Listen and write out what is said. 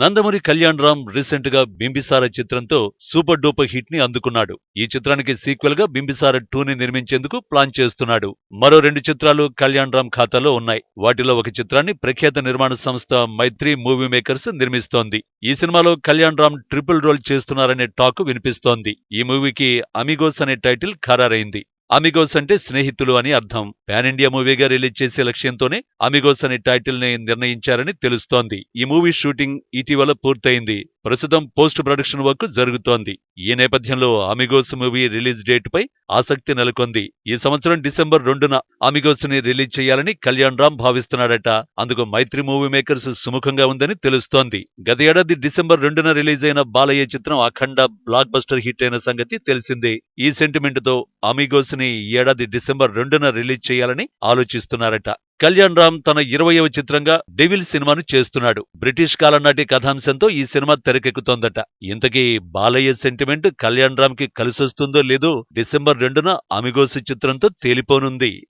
నందమూరి కళ్యాణ్ రామ్ రీసెంట్గా బింబిసార చిత్రంతో super duper హిట్ని అందుకున్నాడు. ఈ చిత్రానికి సీక్వెల్గా బింబిసార టూ ని నిర్మించేందుకు ప్లాన్ చేస్తున్నాడు. మరో రెండు చిత్రాలు కళ్యాణ్ రామ్ ఖాతాలో ఉన్నాయి. వాటిలో ఒక చిత్రాన్ని ప్రఖ్యాత నిర్మాణ సంస్థ మైత్రి మూవీ మేకర్స్ నిర్మిస్తోంది. ఈ సినిమాలో కళ్యాణ్ రామ్ ట్రిపుల్ రోల్ చేస్తున్నారనే టాక్ వినిపిస్తోంది. ఈ మూవీకి అమిగోస్ అనే టైటిల్ ఖరారైంది. అమిగోస్ అంటే స్నేహితులు అని అర్థం. పాన్ ఇండియా మూవీగా రిలీజ్ చేసే లక్ష్యంతోనే అమిగోస్ అనే టైటిల్ని నిర్ణయించారని తెలుస్తోంది. ఈ మూవీ షూటింగ్ ఇటీవల పూర్తయింది. ప్రస్తుతం పోస్ట్ ప్రొడక్షన్ వర్క్ జరుగుతోంది. ఈ నేపథ్యంలో అమిగోస్ మూవీ రిలీజ్ డేట్ పై ఆసక్తి నెలకొంది. ఈ సంవత్సరం డిసెంబర్ రెండున అమిగోస్ని రిలీజ్ చేయాలని కళ్యాణ్ రామ్ భావిస్తున్నాడట. అందుకు మైత్రి మూవీ మేకర్స్ సుముఖంగా ఉందని తెలుస్తోంది. గత ఏడాది డిసెంబర్ రెండున రిలీజ్ అయిన బాలయ్య చిత్రం అఖండ బ్లాక్ బస్టర్ హిట్ అయిన సంగతి తెలిసిందే. ఈ సెంటిమెంట్తో అమిగోస్ని ఈ ఏడాది డిసెంబర్ రెండున రిలీజ్ చేయాలని ఆలోచిస్తున్నారట. కళ్యాణ్ రామ్ తన ఇరవయవ చిత్రంగా డెవిల్ సినిమాను చేస్తున్నాడు. బ్రిటిష్ కాలం నాటి కథాంశంతో ఈ సినిమా తెరకెక్కుతోందట. ఇంతకీ బాలయ్య సెంటిమెంట్ కళ్యాణ్ రామ్కి కలిసొస్తుందో లేదో డిసెంబర్ రెండున అమిగోస్ చిత్రంతో తేలిపోనుంది.